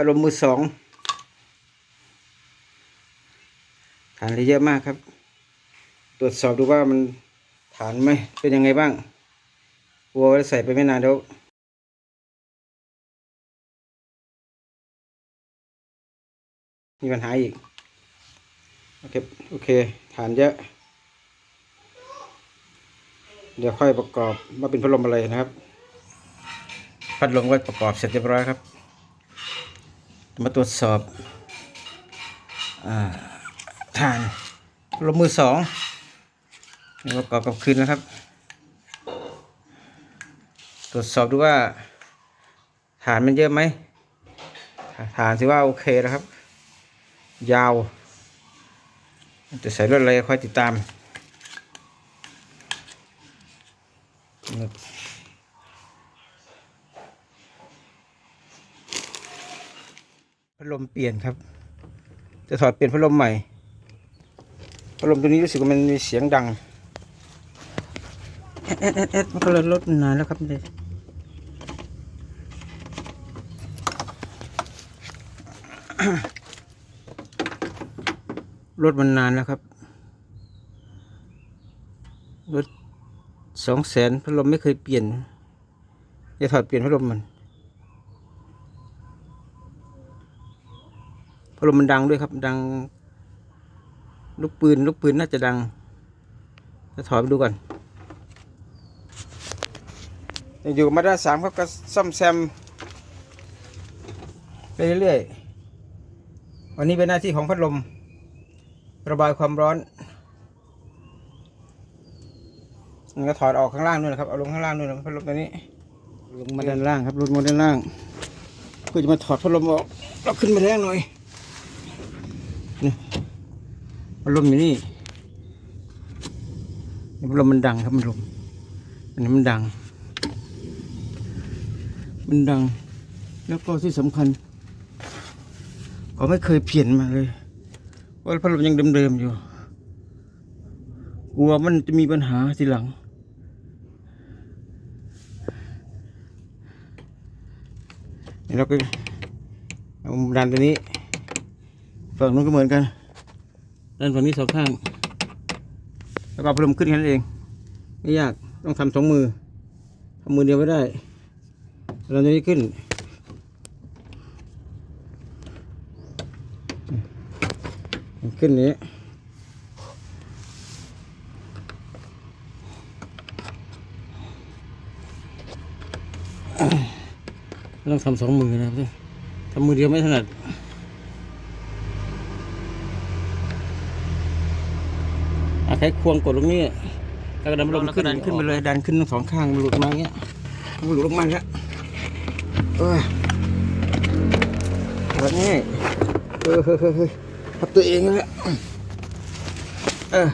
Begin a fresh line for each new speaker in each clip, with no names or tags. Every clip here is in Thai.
พัดลมมือสองฐานเลือเยอะมากครับ ตรวจสอบดูว่ามันฐานไหมเป็นยังไงบ้างกลัวใส่ไปไม่นานเดี๋ยวมีปัญหาอีก โอเค โอเค ฐานเยอะ เดี๋ยวค่อยประกอบว่าเป็นพัดลมอะไรนะครับ พัดลมก็ประกอบเสร็จเรียบร้อยครับ มาตรวจสอบอฐานลมมือสองประกอบกับคืนนะครับ ตรวจสอบดูว่าฐานมันเยอะไหมฐานถือว่าโอเคนะครับ ยาว จะใส่รถอะไรค่อยติดตามนะครับ พัดลมเปลี่ยนครับ จะถอดเปลี่ยนพัดลมใหม่ พัดลมตัวนี้รู้สึกว่ามันมีเสียงดังเอ็ดเอ็ดเอ็ดเอ็ดมันก็เลยลดนานแล้วครับเนี่ยรถมันนานแล้วครับ รถสองแสนพัดลมไม่เคยเปลี่ยน จะถอดเปลี่ยนพัดลมมัน พัดลมมันดังด้วยครับดัง ลูกปืนลูกปืนน่าจะดังจะถอดไปดูก่อนอยู่มาด้าสามครับก็ซ่อมแซมไปเรื่อยๆวันนี้เป็นหน้าที่ของพัดลม ระบายความร้อนมันก็ถอดออกข้างล่างนู่นนะครับเอาลงข้างล่างนู่นนะพัดลมตัวนี้ ลงมาด้านล่างครับลงมาด้านล่างเพื่อจะมาถอดพัดลมออกเราขึ้นมาแรงหน่อย นี่ พัดลมอยู่นี่นี่พัดลมมันดังครับพัดลมอันนี้มันดัง มันดัง แล้วก็ที่สำคัญเขาไม่เคยเปลี่ยนมาเลยว่าพัดลมยังเดิมๆอยู่กลัวมันจะมีปัญหาทีหลังนี่เราก็เอาดันตัวนี้ฝั่งนู้นก็เหมือนกัน ดันฝั่งนี้สองข้าง แล้วก็เอาพัดลมขึ้นแค่นั้นเอง ไม่ยากต้องทำสองมือทำมือเดียวไม่ได้ดันตัวนี้ขึ้นขึ้นนี้ต้องทำสองมือนะครับทำมือเดียวไม่ถนัดอา ใช้ควงกดลงนี่แล้วก็ดันลมขึ้นขึ้นไปเลยดันขึ้นทั้งสองข้างมันหลุดมาอย่างเงี้ยมันหลุดลงมาแล้วเออแบบนี้เออเฮ้ยเฮ้ยเฮ้ยทับตัวเองแล้วเออ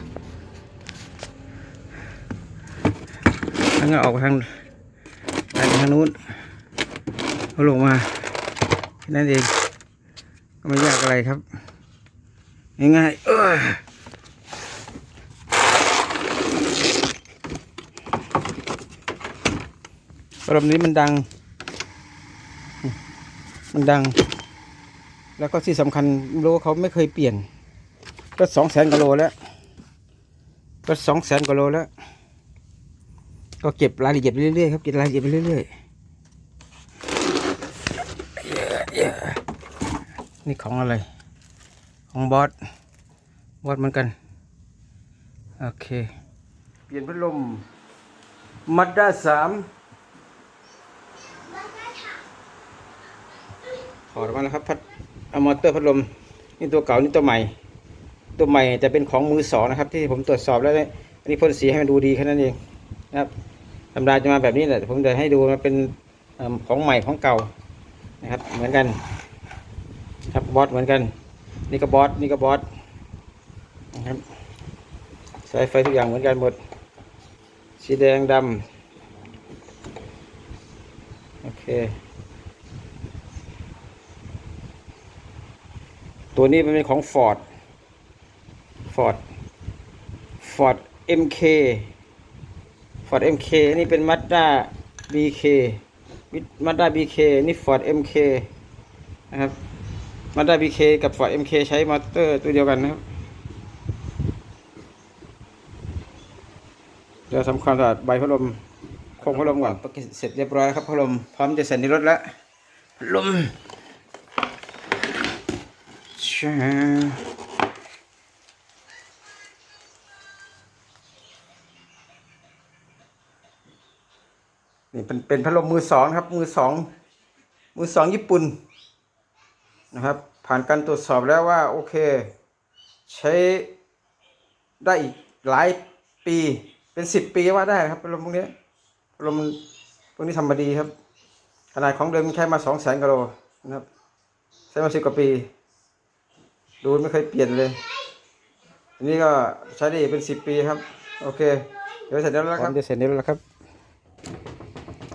แล้วก็ออกไปทางไปทางนู้นเอาลงมาแค่นั่นเองก็ไม่ยากอะไรครับง่ายๆเออ อารมณ์นี้มันดัง มันดัง แล้วก็ที่สำคัญไม่รู้ว่าเขาไม่เคยเปลี่ยน ก็สองแสนกว่าโลแล้ว ก็สองแสนกว่าโลแล้ว ก็เก็บรายละเอียดไปเรื่อยๆครับ เก็บรายละเอียดไปเรื่อยๆ นี่ของอะไร ของบอส บอสเหมือนกัน โอเค เปลี่ยนพัดลมมัดด้าสาม อดอกมาแล้วครับพัดอมอเตอร์พัดลมนี่ตัวเก่านี่ตัวใหม่ ตัวใหม่จะเป็นของมือสองนะครับ ที่ผมตรวจสอบแล้วอันนี้พ่นสีให้มันดูดีแค่นั้นเองนะครับธรรมดาจะมาแบบนี้แหละผมจะให้ดูมันเป็นของใหม่ของเก่านะครับ เหมือนกัน ครับบอสเหมือนกัน นี่ก็บอสนี่ก็บอสนะครับสายไฟทุกอย่างเหมือนกันหมด สีแดงดำโอเค ตัวนี้มันเป็นของ Ford Ford Ford MK Ford MK นี่เป็น Mazda BK Mazda BK นี่ Ford MK นะครับ Mazda BK กับ Ford MK ใช้มอเตอร์ตัวเดียวกันนะครับเดี๋ยวทำความสะอาดใบพัดลมโครงพัดลมก่อนเสร็จเรียบร้อยครับพัดลมพร้อมจะใส่ในรถแล้วพัดลม ช้านี่เป็นเป็นพัดลมมือสองครับ มือสองมือสองญี่ปุ่นนะครับ ผ่านการตรวจสอบแล้วว่า โอเค ใช้ได้อีกหลายปีเป็นสิบปีว่าได้ครับพัดลมพวกนี้พัดลมพวกนี้ทำมาดีครับ ขนาดของเดิมใช้มาสองแสนกิโลนะครับใช้มาสิบกว่าปี ดูไม่เคยเปลี่ยนเลย อันนี้ก็ใช้ได้เป็นสิบปีครับ โอเค เดี๋ยวเสร็จแล้วครับจะเสร็จแล้วครับ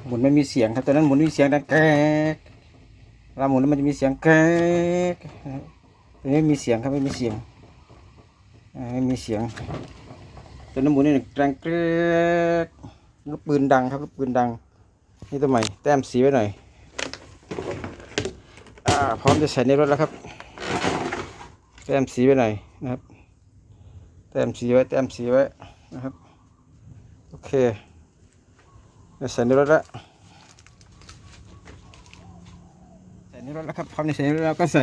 หมุนไม่มีเสียงครับตอนนั้นหมุนมีเสียงดังแก๊กเวลาหมุนแล้วมันจะมีเสียงแก๊กนะครับตัวนี้ไม่มีเสียงครับไม่มีเสียงไม่มีเสียงตัวน้ำหมูนี่แรงเกรกลูกปืนดังครับลูกปืนดัง นี่ตัวใหม่แต้มสีไว้หน่อย อ่า พร้อมจะใส่ในรถแล้วครับ แต้มสีไว้หน่อยนะครับ แต้มสีไว้ แต้มสีไว้นะครับ โอเคใส่ในรถแล้วใส่ในรถแล้วครับพร้อมใส่ในรถแล้วก็ใส่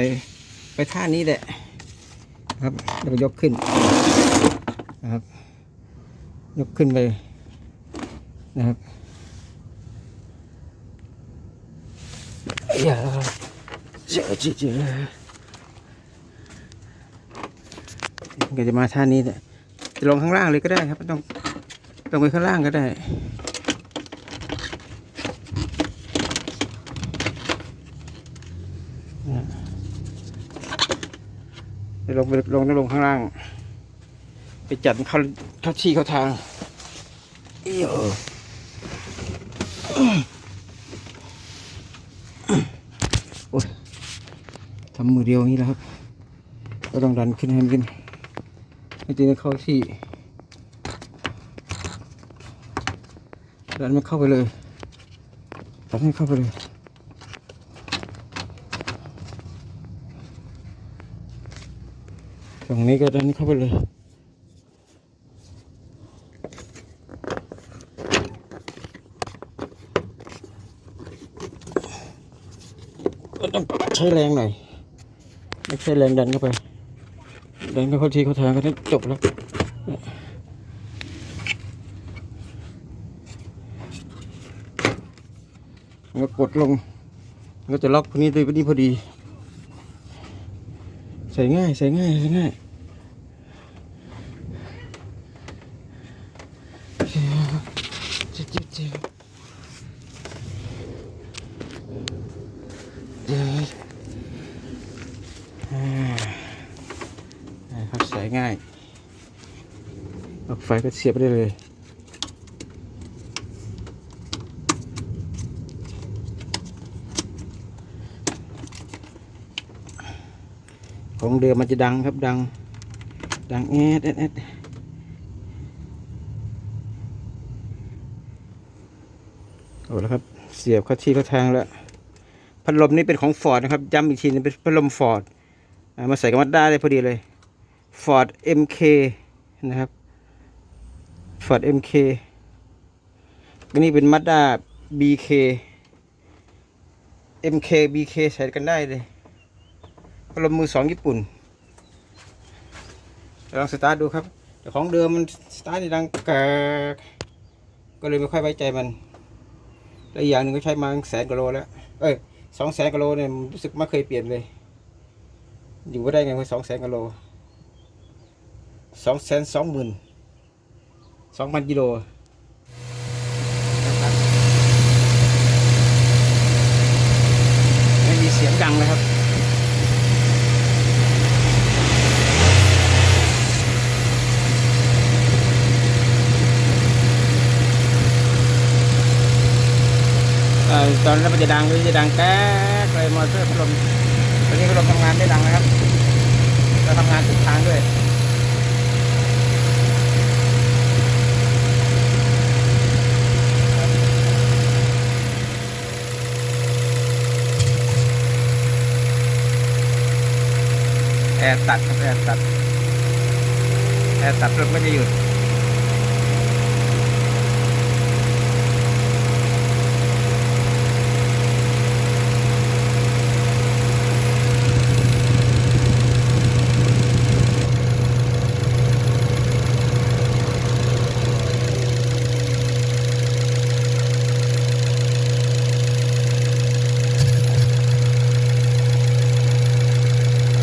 ไปท่านี้แหละครับแล้วก็ยกขึ้นนะครับ ยกขึ้นไปนะครับอย่าเจ๋อเจ๋อเจ๋อ ก็จะมาท่านี้เนี่ยจะลงข้างล่างเลยก็ได้ครับต้องลงไปข้างล่างก็ได้ จะลงไปลงลงข้างล่าง ไปจัดเข้าเข้าที่เข้าทางเออโอ้ยทำมือเดียวนี้แล้วครับ ก็ต้องดันขึ้นให้มันขึ้น ให้ตีนเข้าที่ดันมันเข้าไปเลยดันให้เข้าไปเลยตรงนี้ก็ดันเข้าไปเลยต้องใช้แรงหน่อยไม่ใช้แรงดันเข้าไป ดันเข้าที่เข้าทางก็ได้จบแล้วมันก็กดลง ก็จะล็อกพวกนี้ด้วยพอดีพอดี ใส่ง่าย ใส่ง่าย ใส่ง่าย เจ็บเจ็บเจ็บเจ็บอ่าอ่าครับใส่ง่ายปลั๊กไฟก็เสียบได้เลย ของเดิมมันจะดังครับดัง ดังแอดแอดแอดโอ้แล้วครับ เสียบเข้าที่เข้าทางแล้ว พัดลมนี่เป็นของฟอร์ดนะครับย้ำอีกทีนึงเป็นพัดลมฟอร์ดมาใส่กับมัดด้าได้พอดีเลยฟอร์ด MK นะครับ ฟอร์ด MK อันนี้เป็นมัดด้า BK MK BK ใส่กันได้เลยพัดลมมือสองญี่ปุ่นลองสตาร์ทดูครับแต่ของเดิมมันสตาร์ทดังกากก็เลยไม่ค่อยไว้ใจมันและอีกอย่างหนึ่งก็ใช้มาแสนกว่าโลแล้ว เอ้ยสองแสนกว่าโลเนี่ยรู้สึกไม่เคยเปลี่ยนเลย อยู่ไม่ได้ไงสองแสนกว่าโลสองแสนสองหมื่น สองพันกิโลไม่มีเสียงดังเลยครับตอนนี้นมันจะดังหรือจะดังแก๊เลยมอเตอร์พัดลมตอนนี้พัดลมทำงานได้ดังนะครับเราทำงานทุกทางด้วย ร์ตัดครับแอร์ตัดแอร์ตัดรถก็จะหยุด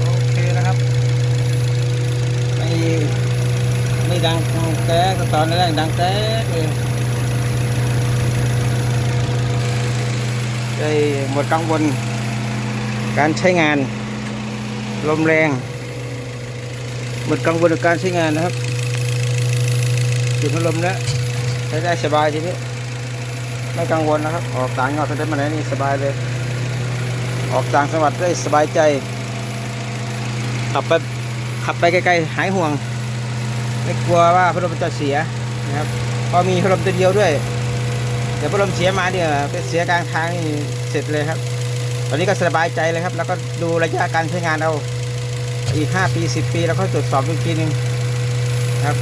โอเคนะครับ ไม่ไม่ ดังแก๊กตอนแรกดังแก๊กเลยได้หมดกังวลการใช้งาน ลมแรง หมดกังวลกับการใช้งานนะครับจุดพัดลมแล้วใช้ได้สบายทีนี้ไม่กังวลนะครับ ออกต่างจังหวัดไปได้มาไหนนี่สบายเลย ออกต่างจังหวัดได้สบายใจขับไปขับไปไกลๆหายห่วง ไม่กลัวว่าพัดลมจะเสียนะครับพอมีพัดลมตัวเดียวด้วยเดี๋ยวพัดลมเสียมาเนี่ยไปเสียกลางทางเสร็จเลยครับ ตอนนี้ก็สบายใจเลยครับ แล้วก็ดูระยะการใช้งานเราอีก 5 ปี 10 ปี แล้วก็ตรวจสอบอีกทีหนึ่งครับ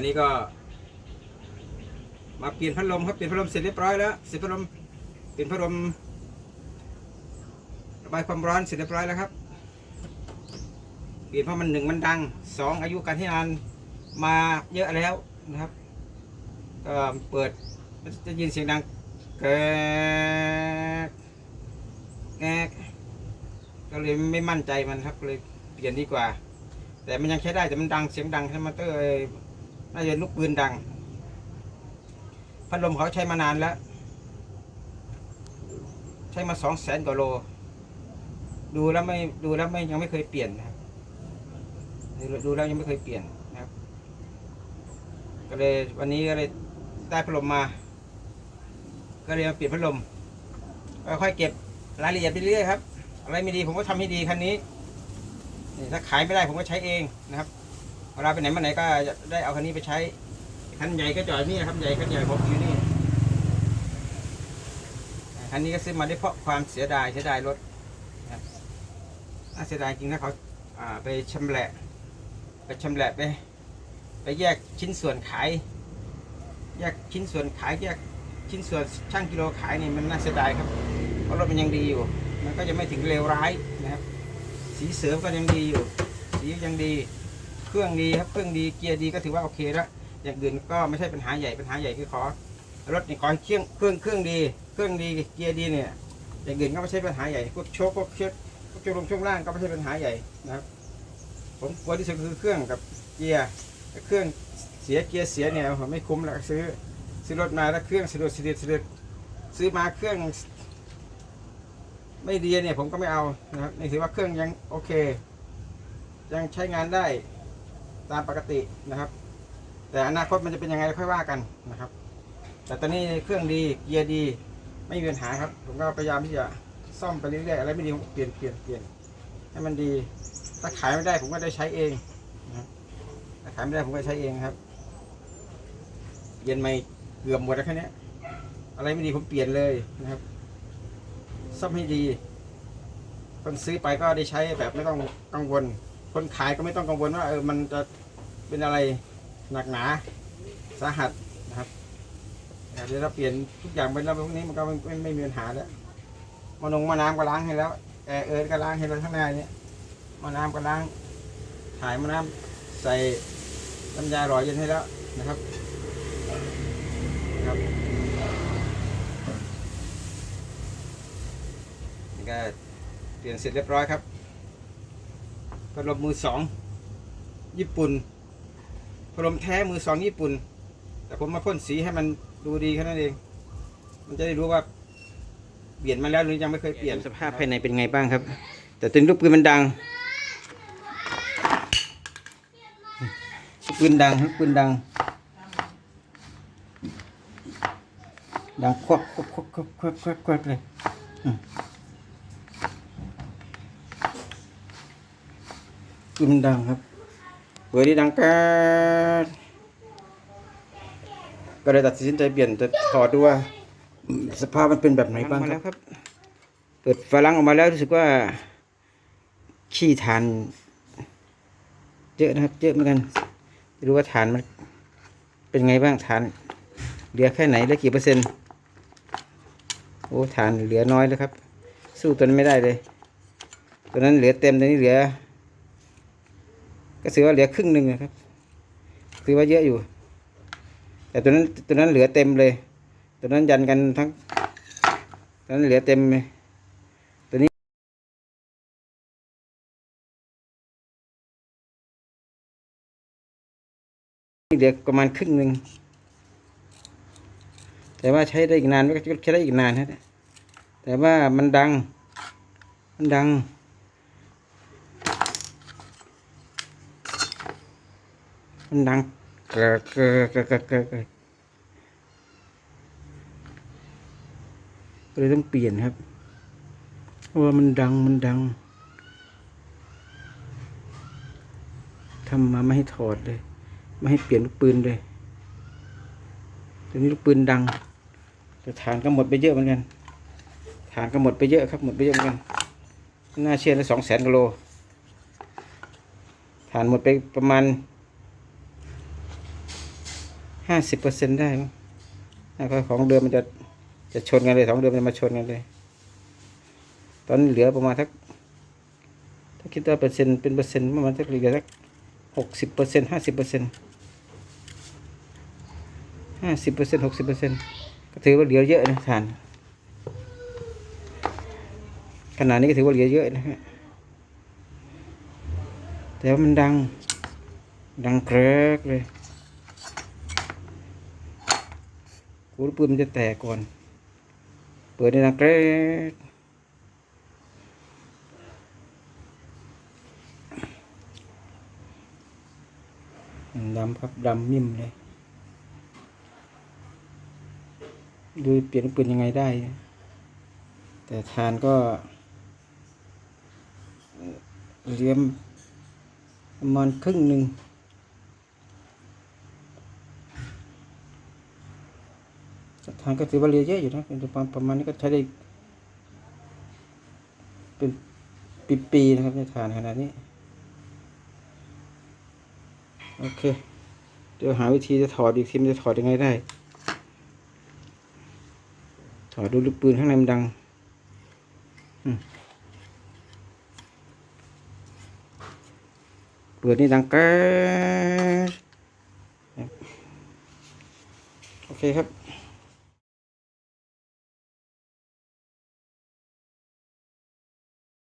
ครันนี้ก็ มาเปลี่ยนพัดลมครับเปลี่ยนพัดลมเสร็จเรียบร้อยแล้วเสร็จพัดลมเปลี่ยนพัดลมระบายความร้อนเสร็จเรียบร้อยแล้วครับ เปลี่ยนเพราะมันหนึ่งมันดังสองอายุการใช้งานมาเยอะแล้วนะครับก็เปิดจะยินเสียงดังแกรกแกก็เลยไม่มั่นใจมันครับเลยเปลี่ยนดีกว่า แต่มันยังใช้ได้แต่มันดังเสียงดังใช่ไหมเตอร์ น่าจะลูกปืนดัง พัดลมเขาใช้มานานแล้ว ใช้มาสองแสนกว่าโล ดูแล้วไม่ดูแล้วไม่ยังไม่เคยเปลี่ยนนะครับ ดูแล้วยังไม่เคยเปลี่ยนนะครับ ก็เลยวันนี้ก็เลยได้พัดลมมา ก็เลยมาเปลี่ยนพัดลมค่อยๆเก็บรายละเอียดไปเรื่อยครับ อะไรไม่ดีผมก็ทำให้ดีคันนี้นี่ถ้าขายไม่ได้ผมก็ใช้เองนะครับ วลาไปไหนมาไหนก็ได้เอาคันนี้ไปใช้ คันใหญ่ก็จอดนี่ครับใหญ่คันใหญ่ผมอยู่นี่ คันนี้ก็ซื้อมาได้เพราะความเสียดายเสียดายรถนะครับน่าเสียดายจริงนะเขาอ่าไปชำแหละ ไปชำแหละไปไปแยกชิ้นส่วนขาย แยกชิ้นส่วนขายแยกชิ้นส่วนช่างกิโลขายนี่มันน่าเสียดายครับ เพราะรถมันยังดีอยู่ มันก็จะไม่ถึงเลวร้ายนะครับ สีเสริมก็ยังดีอยู่ สียังดี เครื่องดีครับเครื่องดีเกียร์ดีก็ถือว่าโอเคแล้วอย่างอื่นก็ไม่ใช่ปัญหาใหญ่ปัญหาใหญ่คือขอรถนี่ขอเครื่องเครื่องเครื่องดี เครื่องดีเกียร์ดีเนี่ยอย่างอื่นก็ไม่ใช่ปัญหาใหญ่พวกโชคพวกเชือกพวกช่วงลงช่วงล่างก็ไม่ใช่ปัญหาใหญ่นะครับ ผมกลัวที่สุดคือเครื่องกับเกียร์เครื่องเสียเกียร์เสียเนี่ยผมไม่คุ้มแล้วซื้อซื้อรถมาแล้วเครื่องสะดุดสะดุดสะดุดซื้อมาเครื่อง ไม่ดีเนี่ยผมก็ไม่เอานะครับนี่ถือว่าเครื่องยังโอเค ยังใช้งานได้ ตามปกตินะครับ แต่อนาคตมันจะเป็นยังไงค่อยว่ากันนะครับ แต่ตอนนี้เครื่องดีเกียร์ดีไม่มีปัญหาครับ ผมก็พยายามที่จะซ่อมไปเรื่อยๆอะไรไม่ดีผมเปลี่ยนเปลี่ยนเปลี่ยนให้มันดีถ้าขายไม่ได้ผมก็ได้ใช้เองนะถ้าขายไม่ได้ผมก็ใช้เองครับ เย็นไม่เกือบหมดแล้วแค่นี้อะไรไม่ดีผมเปลี่ยนเลยนะครับซ่อมให้ดีคนซื้อไปก็ได้ใช้แบบไม่ต้องกังวล คนขายก็ไม่ต้องกังวลว่าเออมันจะ เป็นอะไรหนักหนาสาหัสนะครับเดี๋ยวเราเปลี่ยนทุกอย่างไปแล้วพวกนี้มันก็ไม่ไม่ไม่มีปัญหาแล้วมานงมาน้ำก็ล้างให้แล้วแอร์เอิร์ธก็ล้างให้แล้วข้างในเนี้มาน้ำก็ล้าง ถ่ายมาน้ำใส่น้ำยาหล่อเย็นให้แล้วนะครับครับนี่ก็เปลี่ยนเสร็จเรียบร้อยครับพัดลมมือสองญี่ปุ่น ลมแท้มือสองญี่ปุ่น แต่ผมมาพ่นสีให้มันดูดีแค่นั้นเอง มันจะได้รู้ว่าเปลี่ยนมาแล้วหรือยังไม่เคยเปลี่ยนสภาพภายในเป็นไงบ้างครับ แต่ตัวนี้ลูกปืนมันดังปืนดังลูกปืนดัง ดังควักควักควักควักควักควักควักเลยปืนดังครับ เบอร์นี้ดังกัดก็เลยตัดสินใจเปลี่ยนจะถอดดูว่าอืมสภาพมันเป็นแบบไหนบ้างครับ เปิดฝาลังออกมาแล้วรู้สึกว่า ขี้ทานเยอะนะครับ เยอะเหมือนกันไม่รู้ว่าฐานมันเป็นไงบ้างฐาน เหลือแค่ไหนเหลือกี่เปอร์เซ็นต์โอ้ฐานเหลือน้อยแล้วครับ สู้ตัวนั้นไม่ได้เลยตัวนั้นเหลือเต็มตัวนี้เหลือ ก็ถือว่าเหลือครึ่งหนึ่งนะครับถือว่าเยอะอยู่ แต่ตัวนั้นตัวนั้นเหลือเต็มเลย ตัวนั้นยันกันทั้งตัวนั้นเหลือเต็มเลยตัวนี้เหลือประมาณครึ่งหนึ่งแต่ว่าใช้ได้อีกนานก็ใช้ได้อีกนานนะแต่ว่ามันดัง มันดัง มันดังเกอเกอเกอเกอเกอเกอก็เลยต้องเปลี่ยนครับเพราะว่ามันดังมันดังทำมาไม่ให้ถอดเลย ไม่ให้เปลี่ยนลูกปืนเลยตัวนี้ลูกปืนดังแต่ฐานก็หมดไปเยอะเหมือนกันฐานก็หมดไปเยอะครับหมดไปเยอะเหมือนกันน่าเชื่อนะสองแสนกิโลฐานหมดไปประมาณ ห้าสิบเปอร์เซ็นได้มั้งแล้วก็ของเดิมมันจะจะชนกันเลยสองเดิมมันจะมาชนกันเลย ตอนนี้เหลือประมาณสัก ถ้าคิดว่าเปอร์เซ็นต์เป็นเปอร์เซ็นต์ประมาณสักเหลือสักหกสิบเปอร์เซ็นต์ห้าสิบเปอร์เซ็นต์ห้าสิบเปอร์เซ็นต์หกสิบเปอร์เซ็นต์ก็ถือว่าเหลือเยอะนะทานขนาดนี้ก็ถือว่าเหลือเยอะนะฮะแต่ว่ามันดัง ดังแกรกเลย กูรู้ปืนมันจะแตกก่อน เปิดในดังแกรกดำครับดำมิ่มเลยดูเปลี่ยนปืนยังไงได้ แต่ทานก็เลี้ยมประมาณครึ่งหนึ่งแต่ ทานก็ถือว่าเรียเยอะอยู่นะเป็นประมาณประมาณนี้ก็ใช้ได้เป็นปีๆนะครับในทานขนาดนี้โอเค เดี๋ยวหาวิธีจะถอดอีกทีมันจะถอดยังไงได้ ถอดดูลูกปืนข้างในมันดังอืมเปิดนี่ดังแก๊โอเคครับ